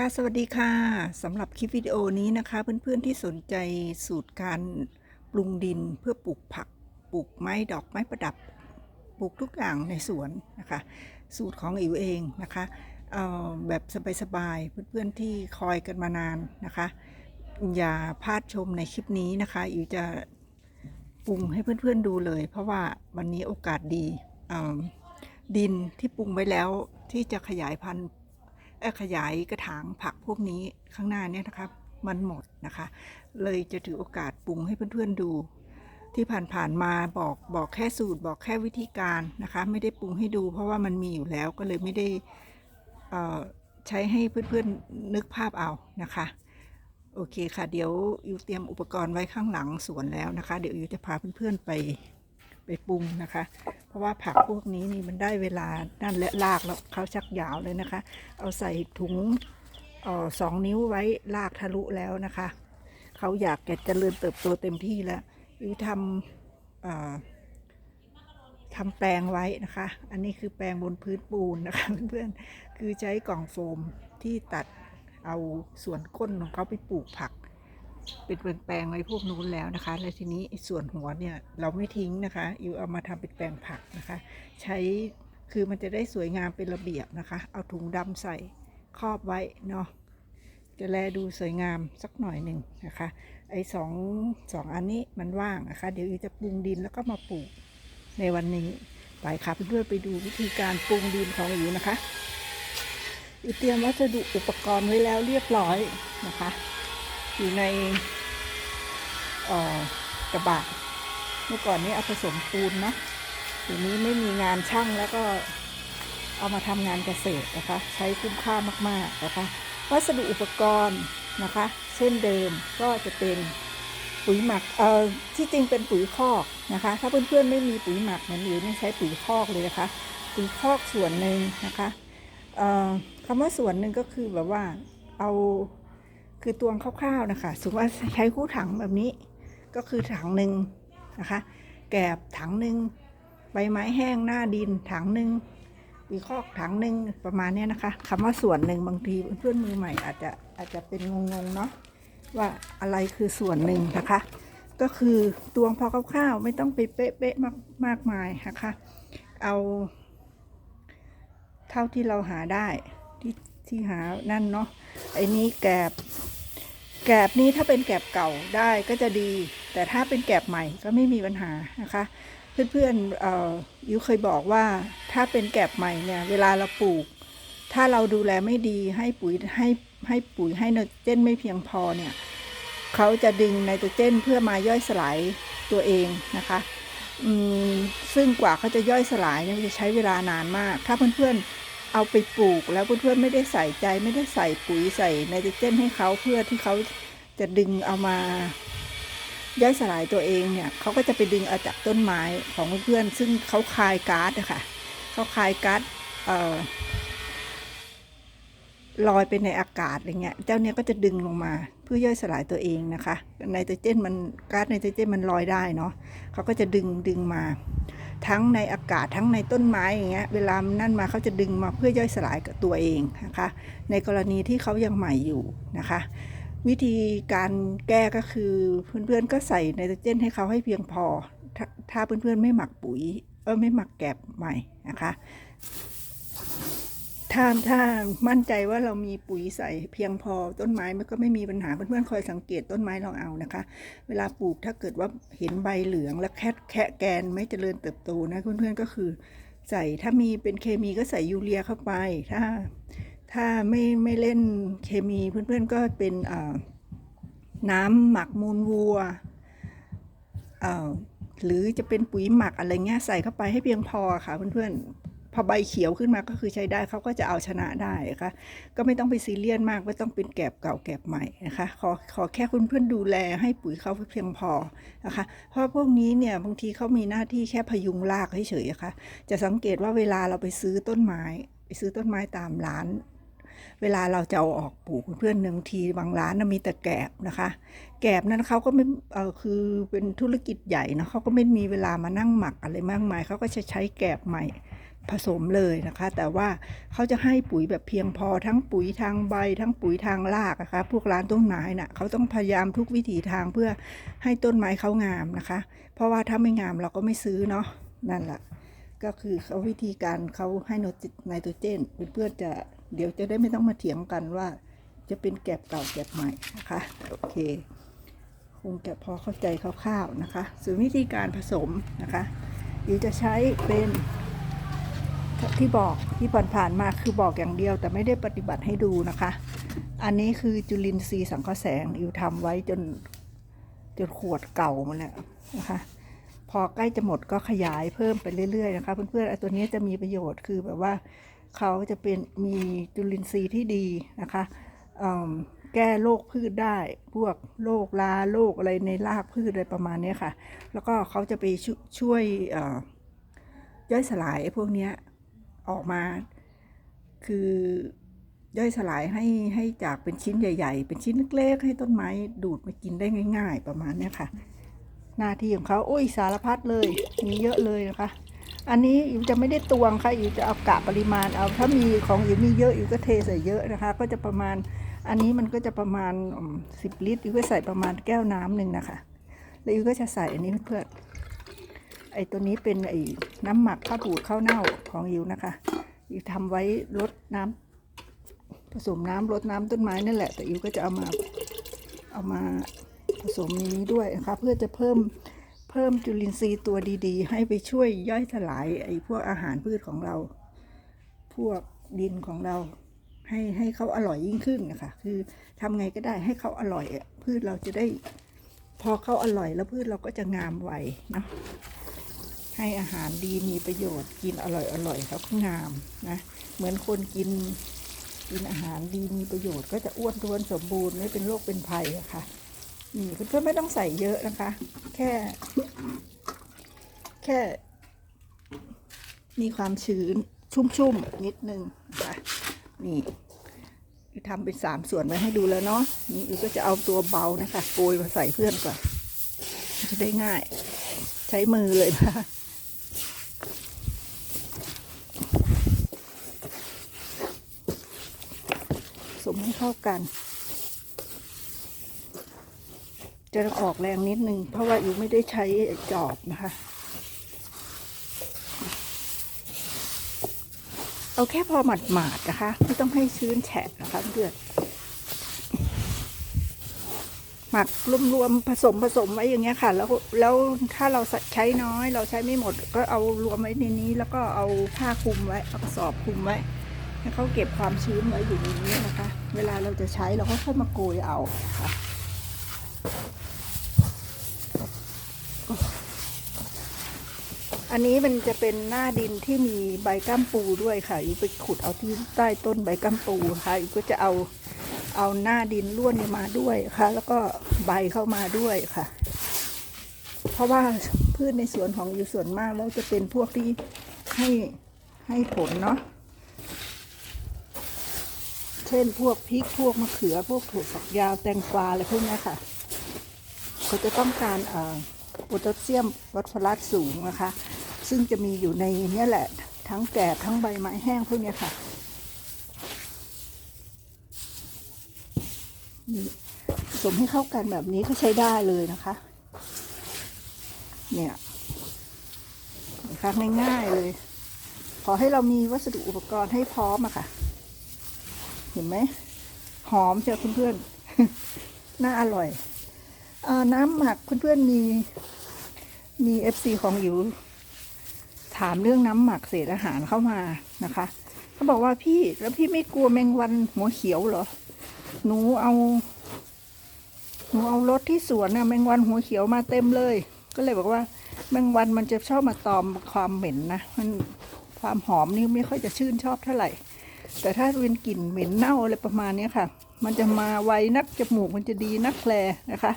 ค่ะสวัสดีค่ะสำหรับคลิปวิดีโอนี้นะคะ เพื่อนๆที่สนใจสูตรการปรุงดินเพื่อปลูกผักปลูกไม้ดอกไม้ประดับปลูกทุกอย่างในสวนนะคะ สูตรของอิ๋วเองนะคะเอ่อแบบสบายๆเพื่อนๆที่คอยกันมานานนะคะ อย่าพลาดชมในคลิปนี้นะคะอิ๋วจะปรุงให้เพื่อนๆดูเลย เพราะว่าวันนี้โอกาสดีดินที่ปรุงไว้แล้วที่จะขยายพันธุ์ ขยายกระถางผักพวกนี้ข้างหน้าเนี่ยนะครับมันหมดนะคะ เลยจะถือโอกาสปรุงให้เพื่อนๆดู ที่ผ่านๆมาบอกบอกแค่สูตรบอกแค่วิธีการนะคะ ไม่ได้ปรุงให้ดู เพราะว่ามันมีอยู่แล้วก็เลยไม่ได้ใช้ให้เพื่อนๆนึกภาพเอานะคะโอเคค่ะ เดี๋ยวอิวเตรียมอุปกรณ์ไว้ข้างหลังสวนแล้วนะคะ เดี๋ยวอิวจะพาเพื่อนๆไป ไปปรุงนะคะ เพราะว่าผักพวกนี้นี่มันได้เวลานั่นและลากแล้วเขาชักยาวเลยนะคะ เอาใส่ถุงออสองนิ้วไว้ลากทะลุแล้วนะคะ เขาอยากจะเจริญเติบโตเต็มที่แล้วหรือทำทำแปลงไว้นะคะ อันนี้คือแปลงบนพื้นปูนนะคะเพื่อนๆคือใช้กล่องโฟมที่ตัดเอาส่วนก้นของเขาไปปลูกผัก เป็นแปลงไว้พวกนู้นแล้วนะคะ และทีนี้ส่วนหัวเนี่ยเราไม่ทิ้งนะคะอยู่เอามาทำเป็นแปลงผักนะคะ ใช้คือมันจะได้สวยงามเป็นระเบียบนะคะ เอาถุงดำใส่ครอบไว้เนาะจะแลดูสวยงามสักหน่อยหนึ่งนะคะ ไอ้สองสองอันนี้มันว่างนะคะ เดี๋ยวอยู่จะปรุงดินแล้วก็มาปลูกในวันนี้ไปค่ะเพื่อนๆไปดูวิธีการปรุงดินของอยู่นะคะอยู่เตรียมวัสดุอุปกรณ์ไว้แล้วเรียบร้อยนะคะ อยู่ในกระบะเมื่อก่อนนี้เอาผสมปูนเนะทีนี้ไม่มีงานช่างแล้วก็เอามาทำงานเกษตรนะคะ ใช้คุ้มค่ามากๆนะคะ วัสดุอุปกรณ์นะคะ เช่นเดิมก็จะเป็นปุ๋ยหมักเอ่อที่จริงเป็นปุ๋ยคอกนะคะ ถ้าเพื่อนๆไม่มีปุ๋ยหมักเหมือนหรือไม่ใช้ปุ๋ยคอกเลยนะคะ ปุ๋ยคอกส่วนหนึ่งนะคะเอ่อคำว่าส่วนหนึ่งก็คือแบบว่าเอา คือตวงคร่าวๆนะคะสมมติว่าใช้คู่ถังแบบนี้ ก็คือถังหนึ่งนะคะ แกบถังหนึ่งใบไม้แห้งหน้าดินถังหนึ่งปีคอกถังหนึ่งประมาณนี้นะคะคำว่าส่วนหนึ่งบางทีเพื่อนมือใหม่อาจจะอาจจะเป็นงงๆเนาะว่าอะไรคือส่วนหนึ่งนะคะ ก็คือตวงพอคร่าวๆไม่ต้องไปเป๊ะๆมากมากมายนะคะ เอา เท่าที่เราหาได้ ที่หานั่นเนาะไอ้นี้แกบแกบนี้ถ้าเป็นแกบเก่าได้ก็จะดี แต่ถ้าเป็นแกบใหม่ก็ไม่มีปัญหานะคะ เพื่อนๆเอ่อยูเคยบอกว่าถ้าเป็นแกบใหม่เนี่ยเวลาเราปลูก ถ้าเราดูแลไม่ดีให้ปุ๋ยให้ให้ปุ๋ยให้ไนโตรเจนไม่เพียงพอเนี่ยเขาจะดึงไนโตรเจนเพื่อมาย่อยสลายตัวเองนะคะอืมซึ่งกว่าเขาจะย่อยสลายเนี่ยจะใช้เวลานานมาก ถ้าเพื่อนๆ เอาไปปลูกแล้วเพื่อนๆไม่ได้ใส่ใจไม่ได้ใส่ปุ๋ยใส่ไนโตรเจนให้เขาเพื่อที่เขาจะดึงเอามาย่อยสลายตัวเองเนี่ยเขาก็จะไปดึงเอาจากต้นไม้ของเพื่อนๆซึ่งเขาคายก๊าซนะคะเขาคายก๊าซลอยไปในอากาศอะไรเงี้ย เจ้าเนี้ยก็จะดึงลงมาเพื่อย่อยสลายตัวเองนะคะไนโตรเจนมันก๊าซไนโตรเจนมันลอยได้เนาะเขาก็จะดึงดึงมา ทั้งในอากาศทั้งในต้นไม้อย่างเงี้ยเวลานั่นมาเขาจะดึงมาเพื่อย่อยสลายกับตัวเองนะคะ ในกรณีที่เขายังใหม่อยู่นะคะ วิธีการแก้ก็คือเพื่อนๆก็ใส่ไนโตรเจนให้เขาให้เพียงพอ ถ้าเพื่อนๆไม่หมักปุ๋ยเออไม่หมักแกบใหม่นะคะ ถ้าถ้ามั่นใจว่าเรามีปุ๋ยใส่เพียงพอต้นไม้มันก็ไม่มีปัญหาเพื่อนๆคอยสังเกตต้นไม้ลองเอานะคะ เวลาปลูกถ้าเกิดว่าเห็นใบเหลืองแล้วแค่แค่แกนไม่เจริญเติบโตนะเพื่อนๆก็คือ ใส่ถ้ามีเป็นเคมีก็ใส่ยูเรียเข้าไป ถ้า ถ้าไม่ไม่เล่นเคมีเพื่อนๆก็เป็นน้ำหมักมูลวัวหรือจะเป็นปุ๋ยหมักอะไรเงี้ยใส่เข้าไปให้เพียงพอค่ะเพื่อนๆ อใบเขียวขึ้นมาก็คือใช้ได้เขาก็จะเอาชนะได้นะคะก็ไม่ต้องไปซีเรียสมากไม่ต้องเป็นแกบเก่าแกบใหม่นะคะขอขอแค่คุณเพื่อนดูแลให้ปุ๋ยเขาเพียงพอนะคะ เพราะพวกนี้เนี่ยบางทีเขามีหน้าที่แค่พยุงรากเฉยๆนะคะจะสังเกตว่าเวลาเราไปซื้อต้นไม้ไปซื้อต้นไม้ตามร้านเวลาเราจะเอาออกปลูกเพื่อนหนึ่งทีบางร้านนะมีแต่แกบนะคะ แกบนั้นเขาก็ไม่เออคือเป็นธุรกิจใหญ่นะเขาก็ไม่มีเวลามานั่งหมักอะไรมากมายเขาก็จะใช้แกบใหม่ ผสมเลยนะคะ แต่ว่าเขาจะให้ปุ๋ยแบบเพียงพอทั้งปุ๋ยทางใบ ทั้งปุ๋ยทางรากนะคะพวกร้านต้นไม้น่ะเขาต้องพยายามทุกวิถีทางเพื่อให้ต้นไม้เขางามนะคะ เพราะว่าถ้าไม่งามเราก็ไม่ซื้อเนาะนั่นแหละก็คือเขาวิธีการเขาให้ไนโตรเจนเพื่อนจะเดี๋ยวจะได้ไม่ต้องมาเถียงกันว่า จะเป็นแกบเก่าแกบใหม่นะคะโอเคคงจะพอเข้าใจคร่าวๆนะคะส่วนวิธีการผสมนะคะยูจะใช้เป็น ที่บอกที่ผ่านๆมาคือบอกอย่างเดียว แต่ไม่ได้ปฏิบัติให้ดูนะคะ อันนี้คือจุลินทรีย์สังเคราะห์แสงยูทำไว้จนจนขวดเก่ามาแล้วนะคะ พอใกล้จะหมดก็ขยายเพิ่มไปเรื่อยๆนะคะ เพื่อนๆไอ้ตัวนี้จะมีประโยชน์คือแบบว่าเขาจะเป็นมีจุลินทรีย์ที่ดีนะคะแก้โรคพืชได้ พวกโรคราโรคอะไรในรากพืชอะไรประมาณนี้ค่ะ แล้วก็เขาจะไปชช่วยย่อยสลายพวกเนี้ย ออกมา คือย่อยสลายให้ให้จากเป็นชิ้นใหญ่ ๆ เป็นชิ้นเล็กๆให้ต้นไม้ดูดมากินได้ง่าย ๆ ประมาณนี้ค่ะหน้าที่ของเขาโอ้ยสารพัดเลย มีเยอะเลยนะคะ อันนี้อิวจะไม่ได้ตวงค่ะอิวจะเอากะปริมาณเอาถ้ามีของอิวมีเยอะอิวก็เทใส่เยอะนะคะ ก็จะประมาณอันนี้มันก็จะประมาณสิบลิตรอิวก็ใส่ประมาณแก้วน้ำหนึ่งนะคะ แล้วอิวก็จะใส่อันนี้เพื่อ อ้ตัวนี้เป็นไอ้น้ำหมักข้าวบูดข้าวเน่าของอิวนะคะอิวทำไว้ลดน้ำผสมน้ำลดน้ำต้นไม้นั่นแหละ แต่อิวก็จะเอามาเอามาผสมนี้ด้วยนะคะเพื่อจะเพิ่มเพิ่มจุลินทรีย์ตัวดีๆ ให้ไปช่วยย่อยสลายไอ้พวกอาหารพืชของเรา พวกดินของเรา ให้ให้เขาอร่อยยิ่งขึ้นนะคะคือทำไงก็ได้ให้เขาอร่อยพืชเราจะได้ พอเขาอร่อยแล้วพืชเราก็จะงามไวเนาะ ให้อาหารดีมีประโยชน์กินอร่อยอร่อยเขาก็งามนะเหมือนคนกินกินอาหารดีมีประโยชน์ก็จะอ้วนท้วนสมบูรณ์ไม่เป็นโรคเป็นภัยอะค่ะนี่เพื่อนๆไม่ต้องใส่เยอะนะคะ แค่ แค่ มีความชื้นชุ่มๆนิดนึงนะคะนี่ทำเป็นสามส่วนไว้ให้ดูแล้วเนาะนี่อกก็จะเอาตัวเบานะคะโกยมาใส่เพื่อนก่อนจะได้ง่าย ใช้มือเลยนะผสมให้ เข้ากัน จะออกแรงนิดนึง เพราะว่าอยู่ไม่ได้ใช้จอบนะคะเอาแค่พอหมาดๆนะคะ ไม่ต้องให้ชื้นแฉะนะคะเพื่อนหมักรวมๆผสมผสมไว้อย่างเงี้ยค่ะ แล้วแล้วถ้าเราใช้น้อย เราใช้ไม่หมด ก็เอารวมไว้ในนี้ แล้วก็เอาผ้าคลุมไว้เอากระสอบคลุมไว้ให้เขาเก็บความชื้นไว้อยู่ในนี้นะคะ เวลาเราจะใช้เราก็ค่อยมาโกยเอาค่ะอันนี้มันจะเป็นหน้าดินที่มีใบก้ามปูด้วยค่ะอยู่ไปขุดเอาที่ใต้ต้นใบก้ามปูค่ะอยู่ก็จะเอาเอาหน้าดินล้วนมาด้วยค่ะ แล้วก็ใบเข้ามาด้วยค่ะ เพราะว่าพืชในสวนของอยู่ส่วนมากแล้วจะเป็นพวกที่ให้ให้ผลเนาะ เช่นพวกพริกพวกมะเขือพวกถั่วฝักยาวแตงกวาอะไรพวกนี้ค่ะเขาจะต้องการเอ่อโพแทสเซียมฟอสฟอรัสสูงนะคะ ซึ่งจะมีอยู่ในนี้แหละทั้งแก่ทั้งใบไม้แห้งพวกนี้ค่ะนี่ผสมให้เข้ากันแบบนี้ก็ใช้ได้เลยนะคะ เนี่ยนะคะง่ายๆเลย ขอให้เรามีวัสดุอุปกรณ์ให้พร้อมอะค่ะ ห็นไหมหอมเชียวเพื่อนๆน่าอร่อยออน้ำหมักเพื่อนๆมีมีเอฟซีของอยู่ถามเรื่องน้ำหมักเศษอาหารเข้ามานะคะเขาบอกว่าพี่แล้วพี่ไม่กลัวแมงวันหัวเขียวเหรอ หนูเอา หนูเอารถที่สวนน่ะแมงวันหัวเขียวมาเต็มเลย ก็เลยบอกว่า แมงวันมันจะชอบมาตอมความเหม็นนะมันความหอมนี่ไม่ค่อยจะชื่นชอบเท่าไหร่ แต่ถ้าเป็นกลิ่นเหม็นเน่าอะไรประมาณนี้ค่ะ มันจะมาไวนักจมูกมันจะดีนักแลนะคะ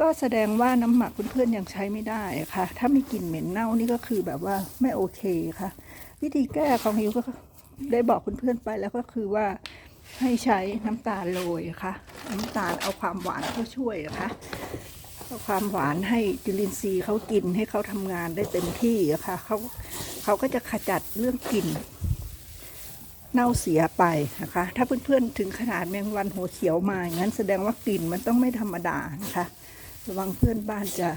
ก็แสดงว่าน้ำหมักเพื่อนๆยังใช้ไม่ได้ค่ะ ถ้ามีกลิ่นเหม็นเน่านี่ก็คือแบบว่าไม่โอเคค่ะ วิธีแก้ของฮิวก็ได้บอกเพื่อนๆไปแล้วก็คือว่าให้ใช้น้ำตาลโรยค่ะ น้ำตาลเอาความหวานเข้าช่วยนะคะเอาความหวานให้จุลินทรีย์เขากินให้เขาทำงานได้เต็มที่ะค่ะเขาเขาก็จะขจัดเรื่องกลิ่น เน่าเสียไปนะคะ ถ้าเพื่อนๆถึงขนาดแมงวันหัวเขียวมาอย่างนั้นแสดงว่ากลิ่นมันต้องไม่ธรรมดานะคะ ระวังเพื่อนบ้านจะ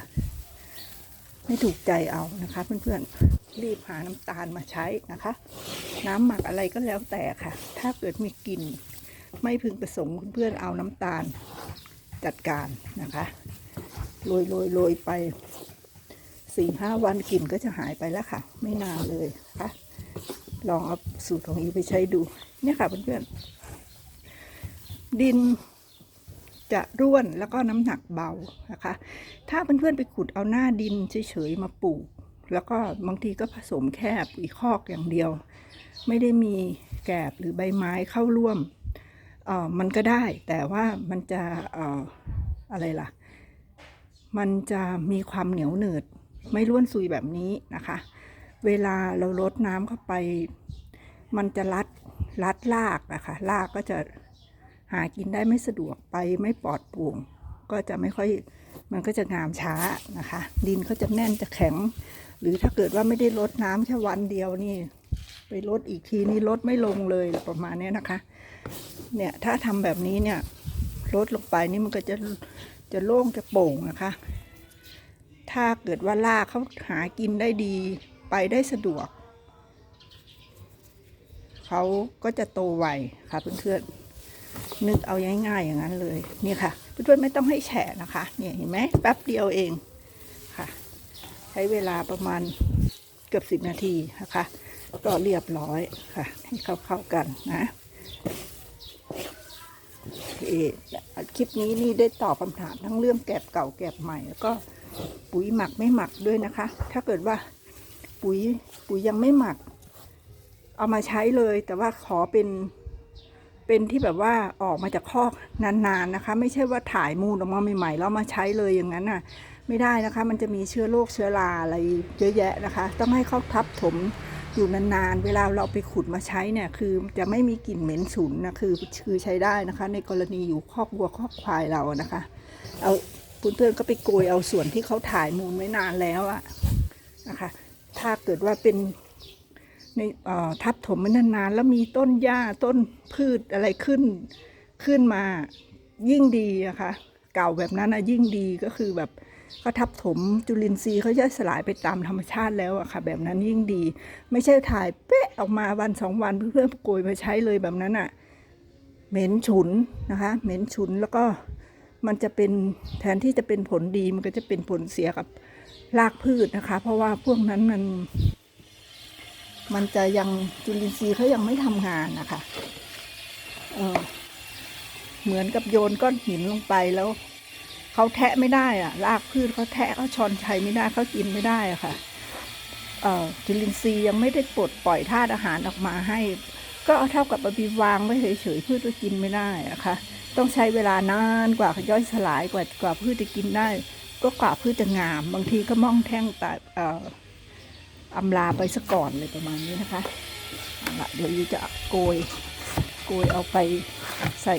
ไม่ถูกใจเอานะคะ เพื่อนๆรีบหาน้ำตาลมาใช้นะคะ น้ำหมักอะไรก็แล้วแต่ค่ะ ถ้าเกิดมีกลิ่นไม่พึงประสงค์เพื่อนๆเอาน้ำตาลจัดการนะคะโรยโรยโรยไปสี่ห้าวันกลิ่นก็จะหายไปแล้วค่ะ ไม่นานเลยนะคะ ลองเอาสูตรของอีไปใช้ดู เนี่ยค่ะเพื่อนๆ ดินจะร่วนแล้วก็น้ำหนักเบานะคะ ถ้าเพื่อนๆไปขุดเอาหน้าดินเฉยๆมาปลูก แล้วก็บางทีก็ผสมแค่ปุ๋ยคอกอย่างเดียว ไม่ได้มีแกบหรือใบไม้เข้าร่วมเออมันก็ได้แต่ว่ามันจะเอออะไรล่ะ มันจะมีความเหนียวเหนืดไม่ร่วนซุยแบบนี้นะคะ เวลาเราลดน้ำเข้าไป มันจะรัดรัดรากนะคะรากก็จะหากินได้ไม่สะดวกไปไม่ปลอดโปร่งก็จะไม่ค่อยมันก็จะงามช้านะคะ ดินเขาจะแน่นจะแข็ง หรือถ้าเกิดว่าไม่ได้ลดน้ำแค่วันเดียวนี่ ไปลดอีกทีนี่ลดไม่ลงเลยประมาณนี้นะคะ เนี่ยถ้าทำแบบนี้เนี่ยลดลงไปนี่มันก็จะจะโล่งจะโป่งนะคะ ถ้าเกิดว่ารากเขาหากินได้ดี ไปได้สะดวก เขาก็จะโตไวค่ะเพื่อนๆนึกเอาง่ายๆอย่างนั้นเลยนี่ค่ะเพื่อนๆไม่ต้องให้แฉะนะคะเนี่ยเห็นไหมแป๊บเดียวเองค่ะ ใช้เวลาประมาณเกือบสิบนาทีนะคะก็เรียบร้อยค่ะ ให้เข้าๆกันนะคคลิปนี้นี่ได้ตอบคำถามทั้งเรื่องแกบเก่าแกบใหม่ แล้วก็ปุ๋ยหมักไม่หมักด้วยนะคะ ถ้าเกิดว่า ปุ๋ยปุ๋ยยังไม่หมัก เอามาใช้เลย แต่ว่าขอเป็นเป็นที่แบบว่าออกมาจากคอกนานๆนะคะ ไม่ใช่ว่าถ่ายมูลออกมาใหม่ๆแล้วมาใช้เลยอย่างนั้นน่ะ ไม่ได้นะคะ มันจะมีเชื้อโรคเชื้อราอะไรเยอะแยะนะคะ ต้องให้เขาทับถมอยู่นานๆ เวลาเราไปขุดมาใช้เนี่ย คือจะไม่มีกลิ่นเหม็นฉุนนะคือคือใช้ได้นะคะ ในกรณีอยู่คอกวัวคอกควายเรานะคะ เอาเพื่อนๆก็ไปโกยเอาส่วนที่เขาถ่ายมูลไว้นานแล้วอะนะคะ ถ้าเกิดว่าเป็นในทับถมมันนานๆแล้วมีต้นหญ้าต้นพืชอะไรขึ้นขึ้นมายิ่งดีนะคะเก่าแบบนั้นนะยิ่งดีก็คือแบบเขาทับถมจุลินทรีย์เขาย่สลายไปตามธรรมชาติแล้วอะค่ะ แบบนั้นยิ่งดี ไม่ใช่ถ่ายเป๊ะออกมาวันสองวันเพื่อนๆโกยมาใช้เลยแบบนั้นอะเหม็นฉุนนะคะ เหม็นฉุนแล้วก็มันจะเป็นแทนที่จะเป็นผลดีมันก็จะเป็นผลเสียกับ รากพืชนะคะ เพราะว่าพวกนั้นมัน มันจะยังจุลินทรีย์เขายังไม่ทำงานนะคะเออเหมือนกับโยนก้อนหินลงไปแล้วเขาแทะไม่ได้อะรากพืชเขาแทะเขาชอนชัยไม่ได้เขากินไม่ได้อะค่ะเอ่อจุลินทรีย์ยังไม่ได้ปลดปล่อยธาตุอาหารออกมาให้ ก็เอาเท่ากับเอาไปวางไว้เฉยๆพืชก็กินไม่ได้อะค่ะต้องใช้เวลานานกว่าเขาย่อยสลายกว่ากว่าพืชจะกินได้ ก็กว่าพืชจะงาม บางทีก็มองแท่งแต่เอ่ออำลาไปซะก่อนเลยประมาณนี้นะคะเอาละเดี๋ยวยูจะโกยโกยเอาไปใส่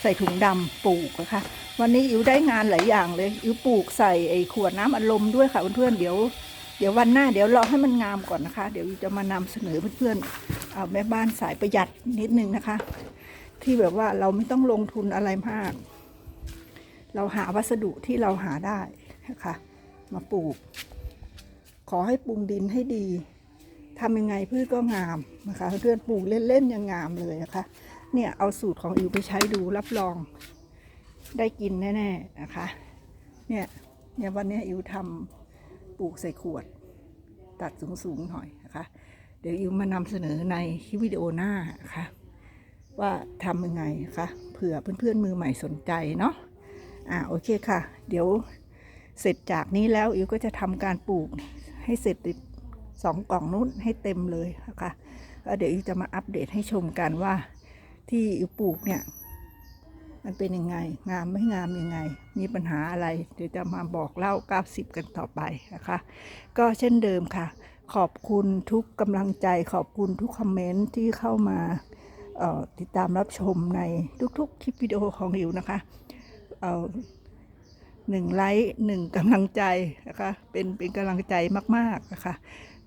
ใส่ถุงดำปลูกนะคะ วันนี้อิวได้งานหลายอย่างเลยอิวปลูกใส่ไอ้ขวดน้ำอัดลมด้วยค่ะเพื่อนๆเดี๋ยวเดี๋ยววันหน้าเดี๋ยวรอให้มันงามก่อนนะคะ เดี๋ยวจะมานำเสนอเพื่อนๆเอาแม่บ้านสายประหยัดนิดนึงนะคะ ที่แบบว่าเราไม่ต้องลงทุนอะไรมาก เราหาวัสดุที่เราหาได้นะคะมาปลูก ขอให้ปรุงดินให้ดีทำยังไงพืชก็งามนะคะเพื่อนปลูกเล่นๆยังงามเลยนะคะ เนี่ยเอาสูตรของอิวไปใช้ดูรับรองได้กินแน่ๆนะคะ เนี่ยเนี่ยวันนี้อิวทำปลูกใส่ขวด ตัดสูงๆหน่อยนะคะ เดี๋ยวอิวมานำเสนอในคลิปวิดีโอหน้านะคะว่าทำยังไงนะคะเผื่อเพื่อนๆมือใหม่สนใจเนาะ อ่าโอเคค่ะ เดี๋ยวเสร็จจากนี้แล้วอิวก็จะทำการปลูกให้เสร็จสองกล่องนู้นให้เต็มเลยนะคะแล้วเดี๋ยวอิวจะมาอัปเดตให้ชมกันว่า ที่อิวปลูกเนี่ย มันเป็นยังไง งามไม่งามยังไง มีปัญหาอะไร เดี๋ยวจะมาบอกเล่า 90 กันต่อไปนะคะ ก็เช่นเดิมค่ะ ขอบคุณทุกกำลังใจขอบคุณทุกคอมเมนต์ที่เข้ามาติดตามรับชมในทุกๆ คลิปวิดีโอของอิวนะคะ เอาหนึ่งไลค์หนึ่งกำลังใจนะคะเป็นเป็นกำลังใจมากๆนะคะ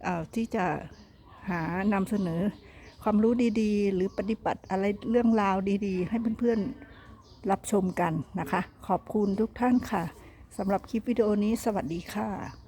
เอ่อที่จะหานำเสนอความรู้ดีๆ หรือปฏิบัติอะไรเรื่องราวดีๆ ให้เพื่อนๆรับชมกันนะคะ ขอบคุณทุกท่านค่ะสำหรับคลิปวิดีโอนี้สวัสดีค่ะ